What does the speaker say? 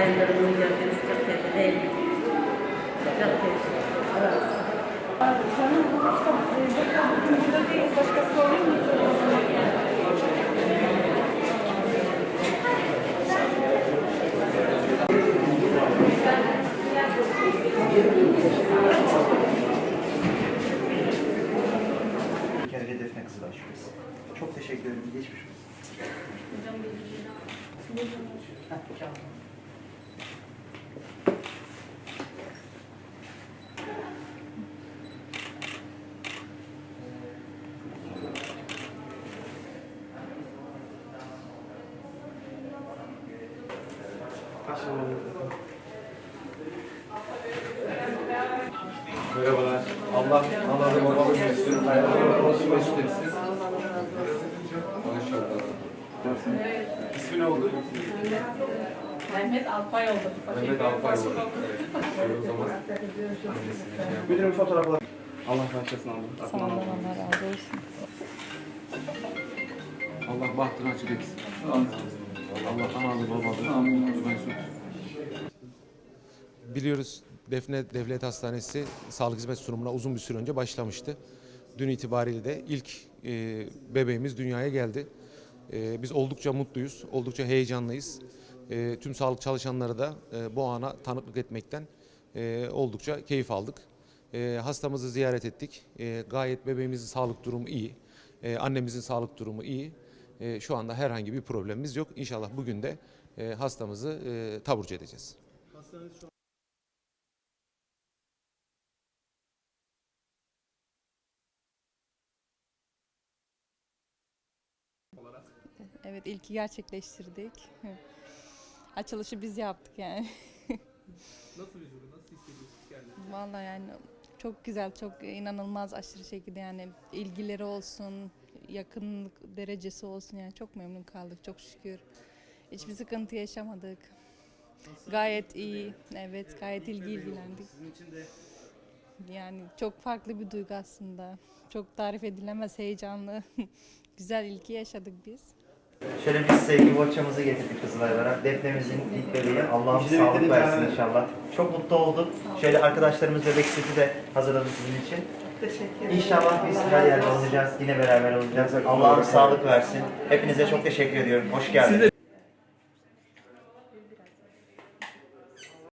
yayınlarını gördüğünüz çok keyifli değil? Çok keyifli. Evet. Canım bu bugün burada değil, başkası oluyor mu? Bir kere hedefine kızılaşıyoruz. Çok teşekkür ederim. Geçmiş olsun. Merhabalar. Allah analı babalı büyüsün. Hayatlarına olsun mesut etsin. Maşallah. İsmi ne oldu? Mehmet Alpay oldu. Mehmet Alpay oldu. Evet. Şöyle o zaman. annesine şey. Müdürüm fotoğraflar. Allah başlasın Allah. Sağ olun, Allah razı olsun. Allah bahtını açık etsin. Biliyoruz Defne Devlet Hastanesi sağlık hizmet sunumuna uzun bir süre önce başlamıştı. Dün itibariyle de ilk e, bebeğimiz dünyaya geldi. E, biz oldukça mutluyuz, oldukça heyecanlıyız. E, tüm sağlık çalışanları da e, bu ana tanıklık etmekten e, oldukça keyif aldık. E, hastamızı ziyaret ettik. E, gayet bebeğimizin sağlık durumu iyi. E, annemizin sağlık durumu iyi. E, şu anda herhangi bir problemimiz yok. İnşallah bugün de e, hastamızı e, taburcu edeceğiz. Evet, ilki gerçekleştirdik. Açılışı biz yaptık yani. Nasıl bir duygu? Nasıl hissediyorsunuz kendinizi? Vallahi yani çok güzel, çok inanılmaz aşırı şekilde yani ilgileri olsun, yakınlık derecesi olsun yani çok memnun kaldık çok şükür. Hiçbir sıkıntı yaşamadık. Gayet iyi, evet gayet ilgi ilgilendik. Sizin için de Yani çok farklı bir duygu aslında. Çok tarif edilemez heyecanlı, güzel ilki yaşadık biz. Şöyle biz sevgi bohçamızı getirdik Kızılaylara. Defnemizin ilk bebeği. Allah'ım sağlık versin inşallah. Çok mutlu olduk. Şöyle arkadaşlarımız bebek seti de hazırladı sizin için. İnşallah biz her yerde olacağız. Yine beraber olacağız. Allah'ım sağlık versin. Hepinize çok teşekkür ediyorum. Hoş geldiniz.